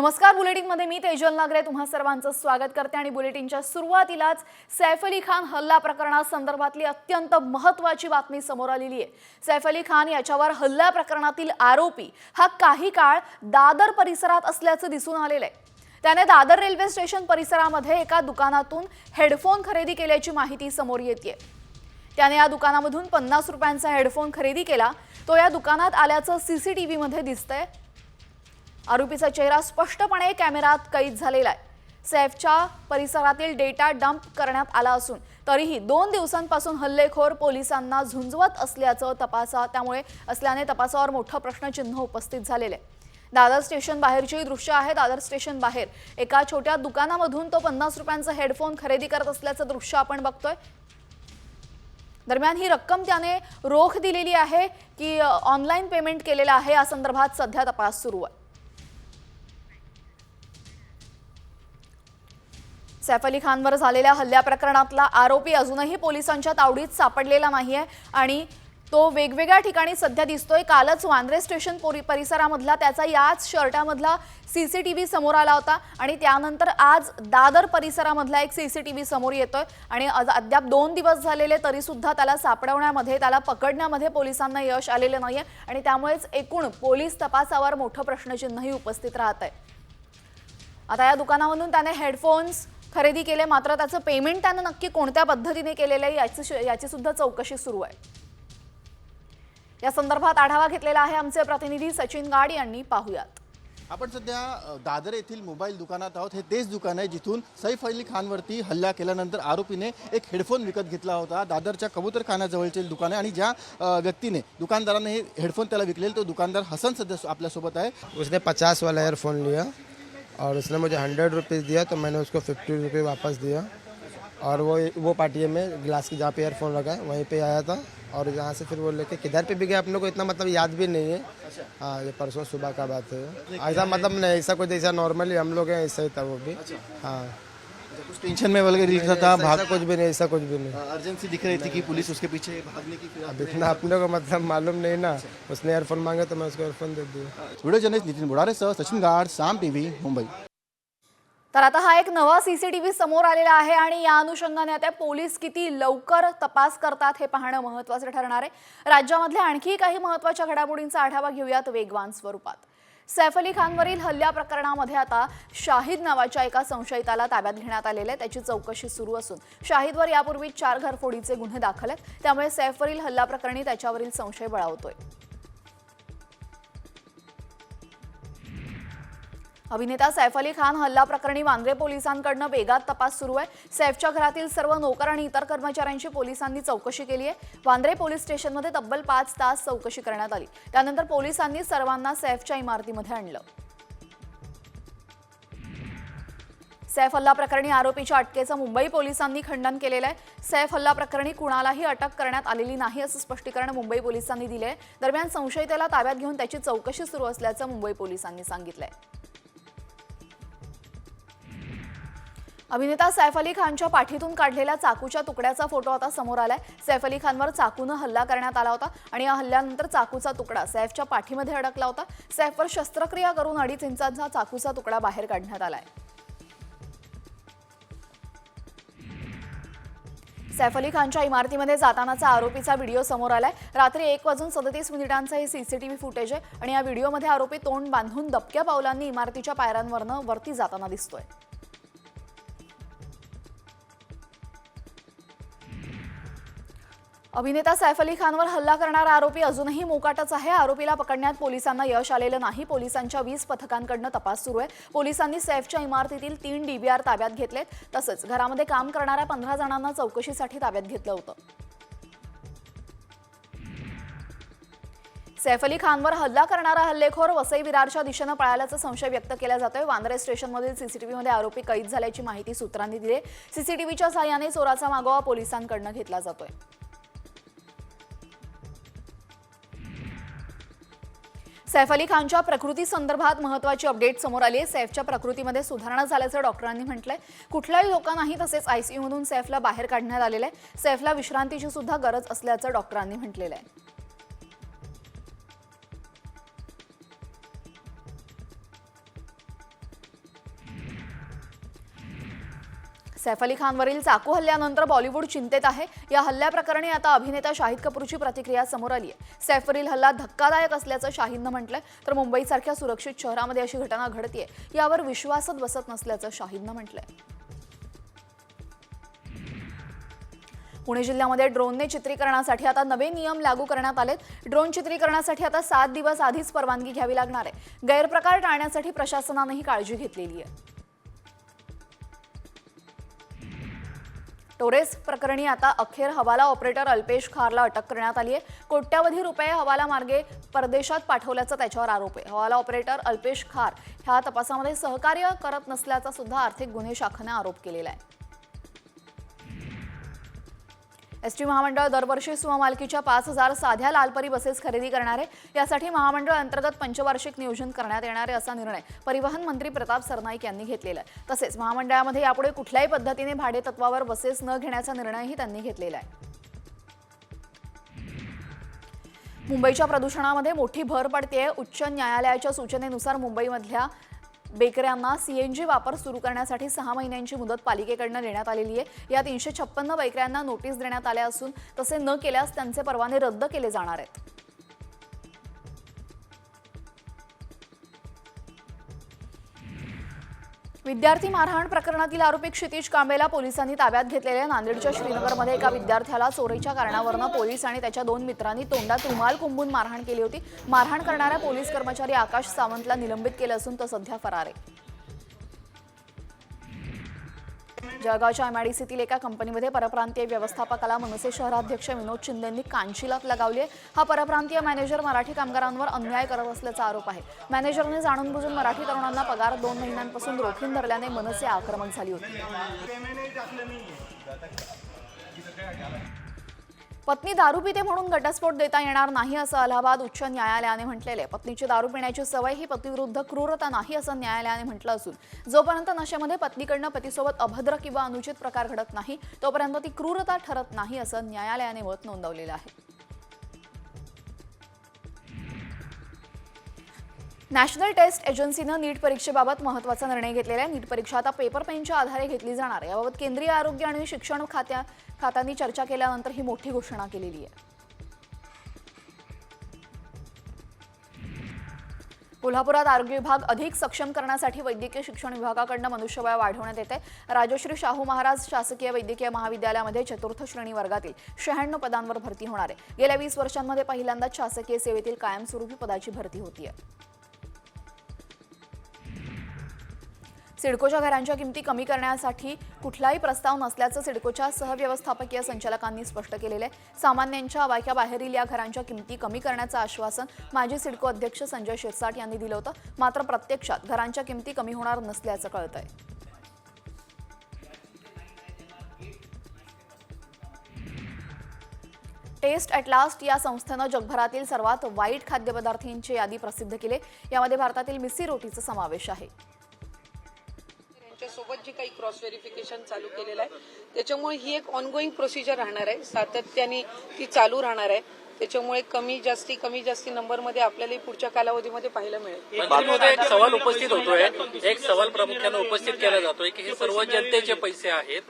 नमस्कार बुलेटिनमध्ये मी तेजल नागरे. तुम्हा सर्वांचं स्वागत करते आणि बुलेटिनच्या सुरुवातीलाच सैफ अली खान हल्ला प्रकरणासंदर्भातली अत्यंत महत्वाची बातमी समोर आलेली आहे. सैफ अली खान याच्यावर हल्ला प्रकरणातील आरोपी हा काही काळ दादर परिसरात असल्याचं दिसून आलेलं आहे. त्याने दादर रेल्वे स्टेशन परिसरामध्ये एका दुकानातून हेडफोन खरेदी केल्याची माहिती समोर येते त्याने या दुकानामधून पन्नास रुपयांचा हेडफोन खरेदी केला. तो या दुकानात आल्याचं सीसीटीव्हीमध्ये दिसतंय. आरोपीचा चेहरा स्पष्टपणे कॅमेरात कैद झालेला आहे. सैफच्या परिसरातील डेटा डंप करण्यात आला असून तरीही दोन दिवसांपासून हल्लेखोर पोलिसांना झुंजवत असल्याचं तपासा त्यामुळे असल्याने तपासावर मोठं प्रश्नचिन्ह उपस्थित झालेलं आहे. दादर स्टेशन बाहेरची दृश्य आहे. दादर स्टेशन बाहेर एका छोट्या दुकानामधून तो पन्नास रुपयांचा हेडफोन खरेदी करत असल्याचं दृश्य आपण बघतोय. दरम्यान ही रक्कम त्याने रोख दिलेली आहे की ऑनलाईन पेमेंट केलेलं आहे या संदर्भात सध्या तपास सुरू आहे. सैफ अली खानवर झालेल्या हल्ल्या प्रकरणातला आरोपी अजूनही पोलिसांच्या तावडीत सापडलेला नाही आहे आणि तो वेगवेगळ्या ठिकाणी सध्या दिसतोय. कालच वांद्रे स्टेशन पोरी- परिसरामधला त्याचा याच शर्टामधला सी सी टी व्ही समोर आला होता आणि त्यानंतर आज दादर परिसरामधला एक सी सी टी व्ही समोर येतोय आणि अज- अद्याप दोन दिवस झालेले तरीसुद्धा त्याला सापडवण्यामध्ये त्याला पकडण्यामध्ये पोलिसांना यश आलेलं नाही आहे आणि त्यामुळेच एकूण पोलीस तपासावर मोठं प्रश्नचिन्हही उपस्थित राहत आहे आता या दुकानामधून त्याने हेडफोन्स खरेदी केले मात्र त्याचं पेमेंट त्यानं नक्की कोणत्या पद्धतीने केलेलं आहे याची याची सुद्धा चौकशी सुरू आहे. या संदर्भात आढावा घेतलेला आहे आमचे प्रतिनिधी सचिन गाड यांनी. पाहुयात. आपण सध्या दादर येथील मोबाईल दुकानात आहोत. हे तेच दुकान आहे जिथून सैफ अली खानवरती हल्ला केल्यानंतर आरोपीने एक हेडफोन विकत घेतला होता. दादरच्या कबूतरखान्याजवळचे दुकान आहे आणि ज्या व्यक्तीने दुकानदाराने हे हेडफोन त्याला विकलेले तो दुकानदार हसन सध्या आपल्यासोबत आहे. उसने पचास वाला लिया. और उसने मुझे हंड्रेड रुपीज़ दिया तो मैंने उसको फिफ्टी रुपये वापस दिया। और वो वो पार्टी में ग्लास की जहाँ पे एयरफोन रखा है वहीं पे आया था। और यहाँ से फिर वो लेके किधर पे भी गया अपने को इतना मतलब याद भी नहीं है। हाँ ये परसों सुबह का बात है। ऐसा मतलब नहीं ऐसा कुछ ऐसा नॉर्मली हम लोग हैं ऐसा ही था वो भी। हाँ। कुछ टेंशन में वगैरह दिख रहा था भाग कुछ भी नहीं ऐसा कुछ भी नहीं। अर्जेंसी दिख रही थी कि पुलिस उसके पीछे भागने की अब इतना अपने को मतलब मालूम नहीं ना। उसने ईयरफोन मांगा तो मैं उसको ईयरफोन दे दिया। व्हिडिओ जर्नलिस्ट नितीन बुडारेसह सचिन गाड साम टीव्ही मुंबई। तर आता हा एक नवा सीसीटीव्ही समोर आलेला आहे आणि या अनुषंगाने आता पोलीस किती लवकर तपास करतात हे पाहणं महत्वाचं ठरणार आहे. राज्यामधल्या आणखी काही महत्त्वाच्या घडामोडींचा आढावा घेऊयात वेगवान स्वरूपात. सैफ अली खानवरील हल्ल्या प्रकरणामध्ये आता शाहिद नावाच्या एका संशयिताला ताब्यात घेण्यात आलेले आहे त्याची चौकशी सुरू असून शाहिदवर यापूर्वी चार घरफोडीचे गुन्हे दाखल आहेत. त्यामुळे सैफवरील हल्ला प्रकरणी त्याच्यावरील संशय बळावतोय. अभिनेता सैफ अली खान हल्ला प्रकरणी वांद्रे पोलिसांकडनं वेगात तपास सुरू आहे. सैफच्या घरातील सर्व नोकर आणि इतर कर्मचाऱ्यांची पोलिसांनी चौकशी केली आहे. वांद्रे पोलीस स्टेशनमध्ये तब्बल पाच तास चौकशी करण्यात आली. त्यानंतर पोलिसांनी सर्वांना सैफच्या इमारतीमध्ये आणलं. सैफ हल्ला प्रकरणी आरोपीच्या अटकेचं मुंबई पोलिसांनी खंडन केलेलं आहे. सैफ हल्ला प्रकरणी कुणालाही अटक करण्यात आलेली नाही असं स्पष्टीकरण मुंबई पोलिसांनी दिले दरम्यान संशयितेला ताब्यात घेऊन त्याची चौकशी सुरू असल्याचं मुंबई पोलिसांनी सांगितलंय. अभिनेता सैफ अली खानच्या पाठीतून काढलेल्या चाकूच्या तुकड्याचा फोटो आता समोर आलाय. सैफ अली खानवर चाकूनं हल्ला करण्यात आला होता आणि या हल्ल्यानंतर चाकूचा तुकडा सैफच्या पाठीमध्ये अडकला होता. सैफवर शस्त्रक्रिया करून अडीच इंचांचा चाकूचा तुकडा बाहेर काढण्यात आलाय. सैफ अली खानच्या इमारतीमध्ये जातानाचा आरोपीचा व्हिडिओ समोर आलाय. रात्री एक वाजून सदतीस मिनिटांचं हे सीसीटीव्ही फुटेज आहे आणि या व्हिडिओमध्ये आरोपी तोंड बांधून दबक्या पावलांनी इमारतीच्या पायऱ्यांवरनं वरती जाताना दिसतोय. अभिनेता सैफ अली खानवर हल्ला करणारा आरोपी अजूनही मोकाटच आहे. आरोपीला पकडण्यात पोलिसांना यश आलेलं नाही. पोलिसांच्या वीस पथकांकडनं तपास सुरू आहे. पोलिसांनी सैफच्या इमारतीतील तीन डीबीआर ताब्यात घेतलेत. तसंच घरामध्ये काम करणाऱ्या पंधरा जणांना चौकशीसाठी ताब्यात घेतलं होतं. सैफ अली खानवर हल्ला करणारा हल्लेखोर वसई विरारच्या दिशेनं पळाल्याचा संशय व्यक्त केला जातोय. वांद्रे स्टेशनमधील सीसीटीव्हीमध्ये आरोपी कैद झाल्याची माहिती सूत्रांनी दिली सीसीटीव्हीच्या साहाय्याने चोराचा मागोवा पोलिसांकडनं घेतला जातोय. सैफ अली खानच्या प्रकृती संदर्भात महत्वाची अपडेट समोर आली आहे. सैफच्या प्रकृतीमध्ये सुधारणा झाल्याचं डॉक्टरांनी म्हटलंय. कुठल्याही लोकांनाही नाही तसेच आयसीयूमधून सैफला बाहेर काढण्यात आलेलं आहे. सैफला विश्रांतीची सुद्धा गरज असल्याचं डॉक्टरांनी म्हटलेलं आहे. सैफ अली खानवरील चाकू हल्ल्यानंतर बॉलिवूड चिंतेत आहे. या हल्ल्याप्रकरणी आता अभिनेता शाहिद कपूरची प्रतिक्रिया समोर आली आहे. सैफवरील हल्ला धक्कादायक असल्याचं शाहिदनं म्हटलंय. तर मुंबईसारख्या सुरक्षित शहरामध्ये अशी घटना घडतीये यावर विश्वासच बसत नसल्याचं शाहिदनं म्हटलंय. पुणे जिल्ह्यामध्ये ड्रोनने चित्रीकरणासाठी आता नवे नियम लागू करण्यात आलेत. ड्रोन चित्रीकरणासाठी आता सात दिवस आधीच परवानगी घ्यावी लागणार आहे. गैरप्रकार टाळण्यासाठी प्रशासनानंही काळजी घेतलेली आहे. टोरेस प्रकरणी आता अखेर हवाला ऑपरेटर अल्पेश खारला अटक करण्यात आली आहे. कोट्यावधी रुपये हवाला मार्गे परदेशात पाठवल्याचा त्याच्यावर आरोप आहे. हवाला ऑपरेटर अल्पेश खार ह्या तपासामध्ये सहकार्य करत नसल्याचा सुद्धा आर्थिक गुन्हे शाखेनं आरोप केलेला आहे. एस टी महामंडळ दरवर्षी स्वमालकीच्या पाच हजार साध्या लालपरी बसेस खरेदी करणार आहे. यासाठी महामंडळ अंतर्गत पंचवार्षिक नियोजन करण्यात येणार आहे असा निर्णय परिवहन मंत्री प्रताप सरनाईक यांनी घेतलेला आहे. तसेच महामंडळामध्ये यापुढे कुठल्याही पद्धतीने भाडे तत्वावर बसेस न घेण्याचा निर्णयही त्यांनी घेतलेला आहे. मुंबईच्या प्रदूषणामध्ये मोठी भर पडते उच्च न्यायालयाच्या सूचनेनुसार मुंबईमधल्या बेकऱ्यांना सीएनजी वापर सुरू करण्यासाठी सहा महिन्यांची मुदत पालिकेकडनं देण्यात आलेली आहे. या तीनशे छप्पन्न बेकऱ्यांना नोटीस देण्यात आल्या असून तसे न केल्यास त्यांचे परवाने रद्द केले जाणार आहेत. विद्यार्थी मारहाण प्रकरणातील आरोपी क्षितिज कांबेला पोलिसांनी ताब्यात घेतलेल्या नांदेडच्या श्रीनगरमध्ये एका विद्यार्थ्याला चोरीच्या कारणावरनं पोलीस आणि त्याच्या दोन मित्रांनी तोंडात रुमाल कुंबून मारहाण केली होती. मारहाण करणाऱ्या पोलीस कर्मचारी आकाश सावंतला निलंबित केलं असून तो सध्या फरार आहे. जळगावच्या एमआयडीसीतील एका कंपनीमध्ये परप्रांतीय व्यवस्थापकाला मनसे शहराध्यक्ष विनोद शिंदेंनी कांशीलात लगावली आहे. हा परप्रांतीय मॅनेजर मराठी कामगारांवर अन्याय करत असल्याचा आरोप आहे. मॅनेजरने जाणून बुजून मराठी तरुणांना पगार दोन महिन्यांपासून रोखीन धरल्याने मनसे आक्रमक झाली होती. पत्नी दारू पिते म्हणून घटस्फोट देता येणार नाही असं अलाहाबाद उच्च न्यायालयाने म्हटलेले. आहे पत्नीची दारू पिण्याची सवय ही पतीविरुद्ध क्रूरता नाही असं न्यायालयाने म्हटलं असून जोपर्यंत नशेमध्ये पत्नीकडनं पतीसोबत अभद्र किंवा अनुचित प्रकार घडत नाही तोपर्यंत ती क्रूरता ठरत नाही असं न्यायालयाने मत नोंदवलेलं आहे. नॅशनल टेस्ट एजन्सीनं नीट परीक्षेबाबत महत्त्वाचा निर्णय घेतलेला आहे. नीट परीक्षा आता पेपर पेनच्या आधारे घेतली जाणार आहे. याबाबत केंद्रीय आरोग्य आणि शिक्षण खात्या खात्यांनी चर्चा केल्यानंतर ही मोठी घोषणा केलेली आहे. कोल्हापुरात आरोग्य विभाग अधिक सक्षम करण्यासाठी वैद्यकीय शिक्षण विभागाकडनं मनुष्यबळ वाढवण्यात येते. राजश्री शाहू महाराज शासकीय वैद्यकीय महाविद्यालयामध्ये चतुर्थ श्रेणी वर्गातील शहाण्णव पदांवर भरती होणार आहे. गेल्या वीस वर्षांमध्ये पहिल्यांदाच शासकीय सेवेतील कायमस्वरूपी पदाची भरती होतीये. सिडकोच्या घरांच्या किमती कमी करण्यासाठी कुठलाही प्रस्ताव नसल्याचं सिडकोच्या सहव्यवस्थापकीय संचालकांनी स्पष्ट केलेलं आहे. सामान्यांच्या वाक्याबाहेरील या घरांच्या किमती कमी करण्याचं आश्वासन माजी सिडको अध्यक्ष संजय शिरसाट यांनी दिलं होतं. मात्र प्रत्यक्षात घरांच्या किमती कमी होणार नसल्याचं कळतंय. टेस्ट ॲट लास्ट या संस्थेनं जगभरातील सर्वात वाईट खाद्यपदार्थांची यादी प्रसिद्ध केली यामध्ये भारतातील मिसी रोटीचा समावेश आहे. यांच्यासोबत जी काही क्रॉस व्हेरिफिकेशन चालू केलेलं आहे त्याच्यामुळे ही एक ऑनगोईंग प्रोसिजर राहणार आहे. सातत्याने ती चालू राहणार आहे. त्याच्यामुळे कमी जास्ती कमी जास्ती नंबरमध्ये आपल्याला पुढच्या कालावधीमध्ये पाहायला मिळेल. एक सवाल उपस्थित होतोय. एक सवाल प्रामुख्याने उपस्थित केला जातोय की हे सर्व जनतेचे पैसे आहेत.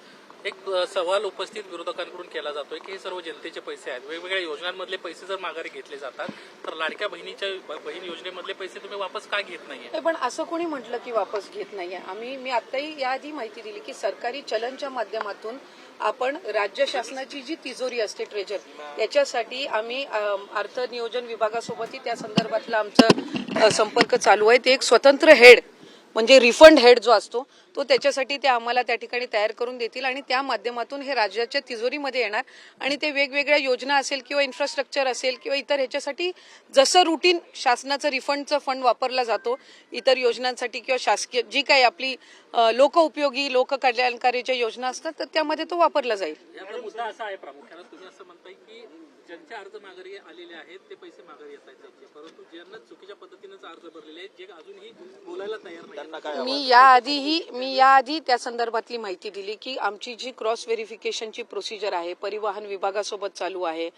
एक सवाल उपस्थित विरोधकांकडून केला जातोय की हे सर्व जनतेचे पैसे आहेत. वेगवेगळ्या योजनांमधले पैसे जर माघारी घेतले जातात तर लाडक्या बहिणीच्या बहीण योजनेमधले पैसे तुम्ही वापस का घेत नाहीये? पण असं कोणी म्हटलं की वापस घेत नाहीये? आम्ही मी आताही याआधी माहिती दिली की सरकारी चलनच्या माध्यमातून आपण राज्य शासनाची जी तिजोरी असते ट्रेजर त्याच्यासाठी आम्ही अर्थ नियोजन विभागासोबतही त्या संदर्भातला आमचं संपर्क चालू आहे. ते एक स्वतंत्र हेड म्हणजे रिफंड हेड जो असतो तो त्याच्यासाठी ते आम्हाला त्या ठिकाणी तयार करून देतील आणि त्या माध्यमातून हे राज्याच्या तिजोरीमध्ये येणार. आणि ते वेगवेगळ्या योजना असेल किंवा इन्फ्रास्ट्रक्चर असेल किंवा इतर ह्याच्यासाठी जसं रुटीन शासनाचं रिफंडचं फंड वापरला जातो इतर योजनांसाठी किंवा शासकीय जी काही आपली लोकउपयोगी लोकउपयोगी लोककल्याणकारीच्या योजना असतात तर त्यामध्ये तो वापरला जाईल. मुद्दा असा आहे प्रामुख्याने. तुम्ही असं म्हणताय की ज्यांचे अर्ज माघारी आलेले आहेत ते पैसे माघारी येत आहेत त्यांचे. परंतु ज्यांना चुकीच्या पद्धतीनेच अर्ज भरलेले आहेत जे अजूनही बोलायला तयार नाही मी याआधीही मी याआधी त्या संदर्भातली माहिती दिली की आमची जी क्रॉस व्हेरिफिकेशनची प्रोसिजर आहे परिवहन विभागासोबत चालू आहे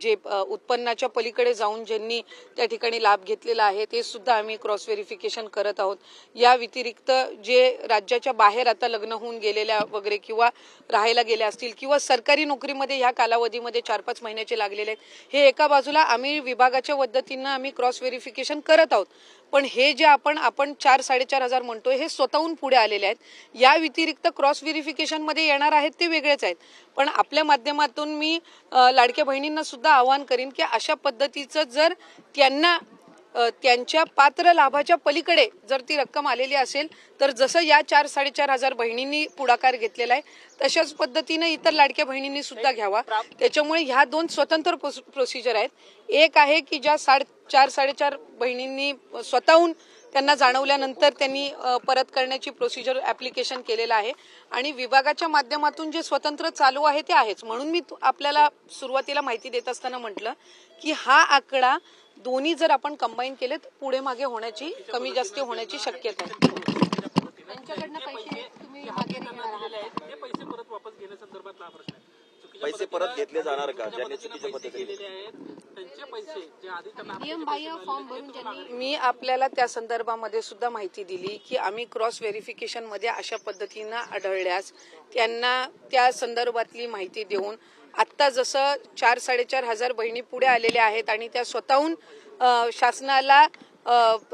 जे उत्पन्नाच्या पलीकडे जाऊन ज्यांनी त्या ठिकाणी लाभ घेतलेला आहे ते सुद्धा आम्ही क्रॉस व्हेरिफिकेशन करत आहोत. या व्यतिरिक्त जे राज्याच्या बाहेर आता लग्न होऊन गेलेल्या वगैरे किंवा राहायला गेल्या असतील किंवा सरकारी नोकरीमध्ये ह्या कालावधीमध्ये चार पाच महिन्याचे लागलेले आहेत हे एका बाजूला आम्ही विभागाच्या पद्धतीनं आम्ही क्रॉस व्हेरिफिकेशन करत आहोत. पण हे जे आपण आपण चार साडेचार हजार म्हणतोय हे स्वतःहून पुढे आलेले आहेत. या व्यतिरिक्त क्रॉस व्हेरिफिकेशनमध्ये येणार आहेत ते वेगळेच आहेत. पण आपल्या माध्यमातून मी लाडक्या बहिणींना सुद्धा आवाहन करीन की अशा पद्धतीचं जर त्यांना त्यांच्या पात्र लाभाच्या पलीकडे जर ती रक्कम आलेली असेल तर जसं या चार साडेचार हजार बहिणींनी पुढाकार घेतलेला आहे तशाच पद्धतीनं इतर लाडक्या बहिणींनी सुद्धा घ्यावा. त्याच्यामुळे ह्या दोन स्वतंत्र प्रोसिजर आहेत. एक आहे की ज्या साडे चार साडेचार बहिणींनी स्वतःहून त्यांना जाणवल्यानंतर त्यांनी परत करण्याची प्रोसिजर ऍप्लिकेशन केलेलं आहे. आणि विभागाच्या माध्यमातून जे स्वतंत्र चालू आहे ते आहेच. म्हणून मी तु- आपल्याला सुरुवातीला माहिती देत असताना म्हटलं की हा आकडा दोन्ही जर आपण कंबाईन केले तर पुढे मागे होण्याची कमी जास्त होण्याची शक्यता आहे. त्यांच्याकडनं पैसे तुम्ही मागे घेणार. आहात हे पैसे परत हा घेतले जाणार का? ज्यांनी चुकीच्या पद्धतीने? केलेले आहेत त्यांचे पैसे जे आधी त्यांना नियमबाह्य फॉर्म भरून ज्यांनी मी आपल्याला त्या संदर्भामध्ये सुद्धा माहिती दिली की आम्ही क्रॉस व्हेरिफिकेशनमध्ये अशा पद्धतीनं आढळल्यास त्यांना त्या संदर्भातली माहिती देऊन आत्ता जसं चार साडेचार हजार बहिणी पुढे आलेल्या आहेत आणि त्या स्वतःहून शासनाला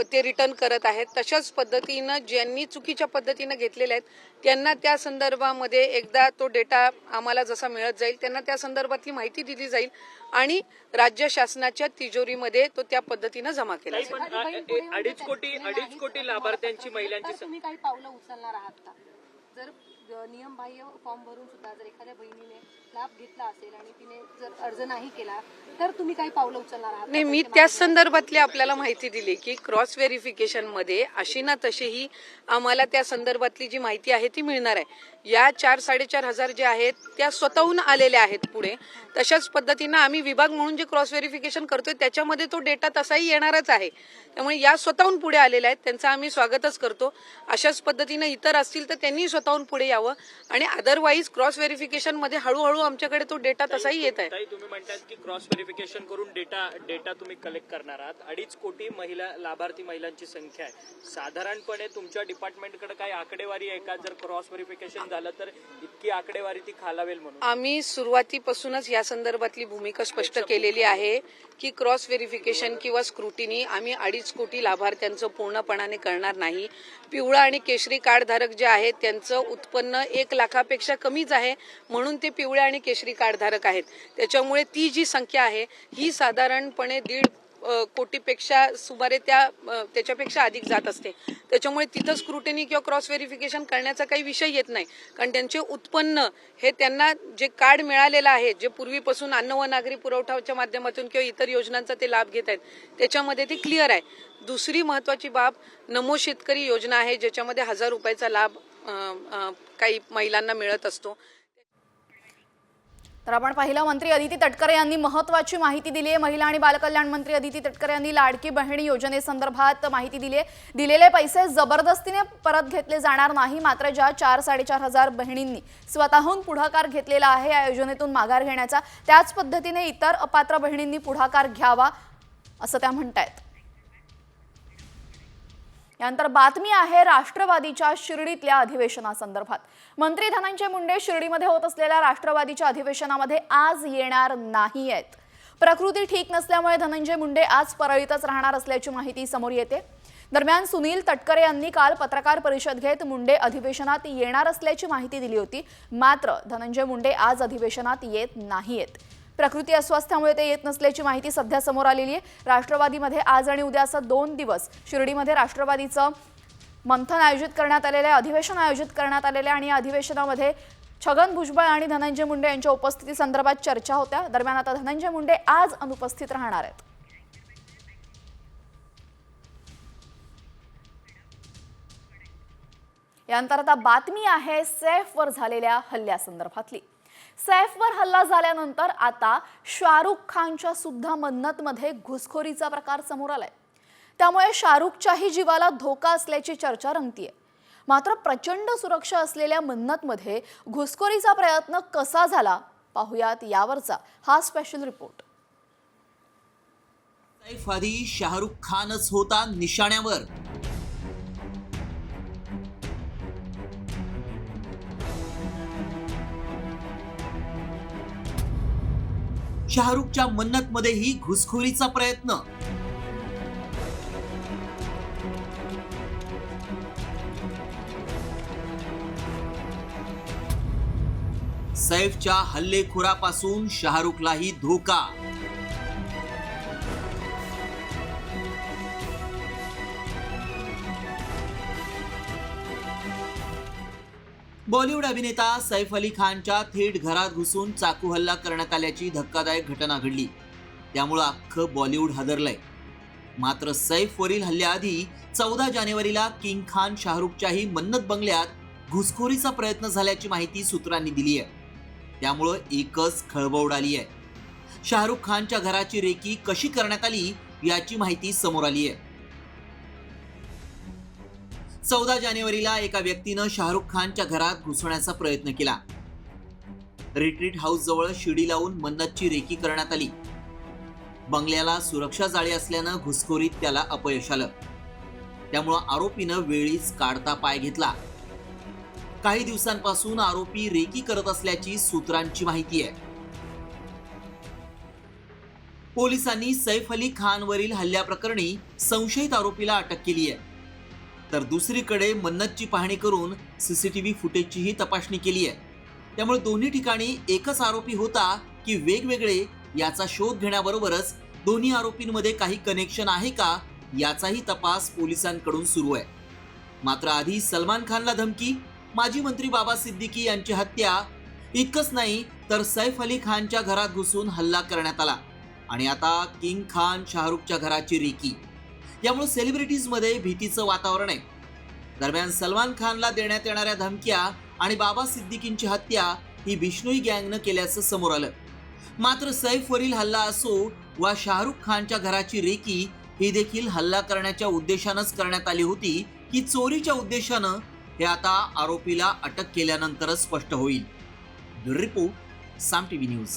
ते रिटर्न करत आहेत. तशाच पद्धतीनं ज्यांनी चुकीच्या पद्धतीनं घेतलेल्या आहेत त्यांना त्या संदर्भामध्ये एकदा तो डेटा आम्हाला जसा मिळत जाईल त्यांना त्या संदर्भातली माहिती दिली जाईल आणि राज्य शासनाच्या तिजोरीमध्ये तो त्या पद्धतीनं जमा केला जाईल. अडीच कोटी अडीच कोटी लाभार्थ्यांची महिलांची तुम्ही काही पावलं उचलणार आहात का? जर नियमबाह्य फॉर्म भरून सुद्धा जर एखाद्या बहिणीने लाभ घेतला असेल आणि तिने जर अर्ज नाही केला तर तुम्ही काही पावलं उचलणार आहात? नाही मी त्या संदर्भातली आपल्याला माहिती दिली की क्रॉस व्हेरिफिकेशनमध्ये अशी ना तशीही आम्हाला त्या संदर्भातली जी माहिती आहे ती मिळणार आहे या चार साडेचार हजार जे आहेत त्या स्वतःहून आलेल्या आहेत पुढे. तशाच पद्धतीनं आम्ही विभाग म्हणून जे क्रॉस व्हेरिफिकेशन करतोय त्याच्यामध्ये तो डेटा तसाही येणारच आहे. त्यामुळे या स्वतःहून पुढे आलेल्या आहेत त्यांचं आम्ही स्वागतच करतो. अशाच पद्धतीनं इतर असतील तर त्यांनी स्वतःहून पुढे यावं. आणि अदरवाईज क्रॉस व्हेरिफिकेशनमध्ये हळूहळू आमच्याकडे तो डेटा तसाही येत आहे. तुम्ही म्हणतात की क्रॉस व्हेरिफिकेशन करून डेटा डेटा तुम्ही कलेक्ट करणार आहात. अडीच कोटी महिला लाभार्थी महिलांची संख्या आहे. साधारणपणे तुमच्या डिपार्टमेंटकडे काही आकडेवारी आहे का? जर क्रॉस व्हेरिफिकेशन झालं तर इतकी आकडेवारी ती खालावेल म्हणून. आम्ही सुरुवातीपासूनच या संदर्भातली भूमिका स्पष्ट केलेली आहे की क्रॉस व्हेरिफिकेशन किंवा स्क्रुटिनी आम्ही अडीच कोटी लाभार्थ्यांचं पूर्णपणाने करणार नाही. पिवळा आणि केशरी कार्ड धारक जे आहेत त्यांचं उत्पन्न एक लाखापेक्षा कमीच आहे म्हणून ते पिवळ्या आणि केशरी कार्ड धारक आहेत. त्याच्यामुळे ती जी संख्या आहे ही साधारणपणे दीड कोटीपेक्षा सुमारे त्या त्याच्यापेक्षा अधिक जात असते. त्याच्यामुळे तिथं स्क्रुटिनी किंवा क्रॉस व्हेरिफिकेशन करण्याचा काही विषय येत नाही. कारण त्यांचे उत्पन्न हे त्यांना जे कार्ड मिळालेलं आहे जे पूर्वीपासून अन्न व नागरी पुरवठाच्या माध्यमातून किंवा इतर योजनांचा ते लाभ घेत आहेत त्याच्यामध्ये ते क्लिअर आहे. दुसरी महत्वाची बाब नमो शेतकरी योजना आहे ज्याच्यामध्ये हजार रुपयाचा लाभ काही महिलांना मिळत असतो. तर आपण पाहिलं मंत्री अदिती तटकरे यांनी महत्वाची माहिती दिली आहे. महिला आणि बालकल्याण मंत्री अदिती तटकरे यांनी लाडकी बहिणी योजनेसंदर्भात माहिती दिली आहे. दिलेले पैसे जबरदस्तीने परत घेतले जाणार नाही मात्र ज्या चार साडेचार हजार बहिणींनी स्वतःहून पुढाकार घेतलेला आहे या योजनेतून माघार घेण्याचा त्याच पद्धतीने इतर अपात्र बहिणींनी पुढाकार घ्यावा असं त्या म्हणतायत. यानंतर बातमी आहे राष्ट्रवादीच्या शिर्डीतल्या अधिवेशनासंदर्भात. मंत्री धनंजय मुंडे शिर्डीमध्ये होत असलेल्या राष्ट्रवादीच्या अधिवेशनामध्ये आज येणार नाही आहेत प्रकृती ठीक नसल्यामुळे धनंजय मुंडे आज परळीतच राहणार असल्याची माहिती समोर येते. दरम्यान सुनील तटकरे यांनी काल पत्रकार परिषद घेत मुंडे अधिवेशनात येणार असल्याची माहिती दिली होती. मात्र धनंजय मुंडे आज अधिवेशनात येत नाहीयेत. प्रकृती अस्वास्थ्यामुळे ते येत नसल्याची माहिती सध्या समोर आलेली आहे. राष्ट्रवादीमध्ये आज आणि उद्या असं दोन दिवस शिर्डीमध्ये राष्ट्रवादीचं मंथन आयोजित करण्यात आलेलं आहे अधिवेशन आयोजित करण्यात आलेलं आहे आणि या अधिवेशनामध्ये छगन भुजबळ आणि धनंजय मुंडे यांच्या उपस्थिती संदर्भात चर्चा होत्या. दरम्यान आता धनंजय मुंडे आज अनुपस्थित राहणार आहेत. यानंतर आता बातमी आहे सैफवर झालेल्या हल्ल्यासंदर्भातली. सैफवर हल्ला झाल्यानंतर आता शाहरुख खानच्या सुद्धा मन्नतमध्ये घुसखोरीचा प्रकार समोर आलाय. त्यामुळे शाहरुखच्याही जीवाला धोका असल्याची चर्चा रंगतीये. मात्र प्रचंड सुरक्षा असलेल्या मन्नतमध्ये घुसखोरीचा प्रयत्न कसा झाला पाहुयात यावरचा हा स्पेशल रिपोर्ट सैफ आधी शाहरुख खानच होता निशाण्यावर. शाहरुखच्या मन्नत मध्येही घुसखोरीचा प्रयत्न. सैफच्या हल्लेखोरापासून शाहरुखलाही धोका. बॉलिवूड अभिनेता सैफ अली खानच्या थेट घरात घुसून चाकू हल्ला करण्यात आल्याची धक्कादायक घटना घडली. त्यामुळं अख्खं बॉलिवूड हादरलंय. मात्र सैफवरील हल्ल्याआधी चौदा जानेवारीला किंग खान शाहरुखच्याही मन्नत बंगल्यात घुसखोरीचा प्रयत्न झाल्याची माहिती सूत्रांनी दिली आहे. त्यामुळं एकच खळबळ उडाली आहे. शाहरुख खानच्या घराची रेकी कशी करण्यात आली याची माहिती समोर आली आहे. चौदा जानेवारीला एका व्यक्तीनं शाहरुख खानच्या घरात घुसण्याचा प्रयत्न केला. रिट्रीट हाऊस जवळ शिडी लावून मन्नतची रेकी करण्यात आली. बंगल्याला सुरक्षा जाळी असल्यानं घुसखोरीत त्याला अपयश आलं. त्यामुळं आरोपीनं वेळीच काढता पाय घेतला. काही दिवसांपासून आरोपी रेकी करत असल्याची सूत्रांची माहिती आहे. पोलिसांनी सैफ अली खानवरील हल्ल्याप्रकरणी संशयित आरोपीला अटक केली आहे तर दुसरीकडे मन्नतची पाहणी करून सीसीटीव्ही फुटेजचीही तपासणी केली आहे. त्यामुळे दोन्ही ठिकाणी एकच आरोपी होता की वेगवेगळे याचा शोध घेण्याबरोबरच दोन्ही आरोपींमध्ये काही कनेक्शन आहे का याचाही तपास पोलिसांकडून सुरू आहे. मात्र आधी सलमान खानला धमकी माजी मंत्री बाबा सिद्दीकी यांची हत्या इतकंच नाही तर सैफ अली खानच्या घरात घुसून हल्ला करण्यात आला. आणि आता किंग खान शाहरुखच्या घराची रेकी. यामुळे सेलिब्रिटीजमध्ये भीतीचं वातावरण आहे. दरम्यान सलमान खानला देण्यात येणाऱ्या धमक्या आणि बाबा सिद्दीकींची हत्या ही बिष्णोई गँगनं केल्याचं समोर आलं. मात्र सैफवरील हल्ला असो वा शाहरुख खानच्या घराची रेकी ही देखील हल्ला करण्याच्या उद्देशानंच करण्यात आली होती. की चोरीच्या उद्देशानं हे आता आरोपीला अटक केल्यानंतरच स्पष्ट होईल. Report Saam TV news.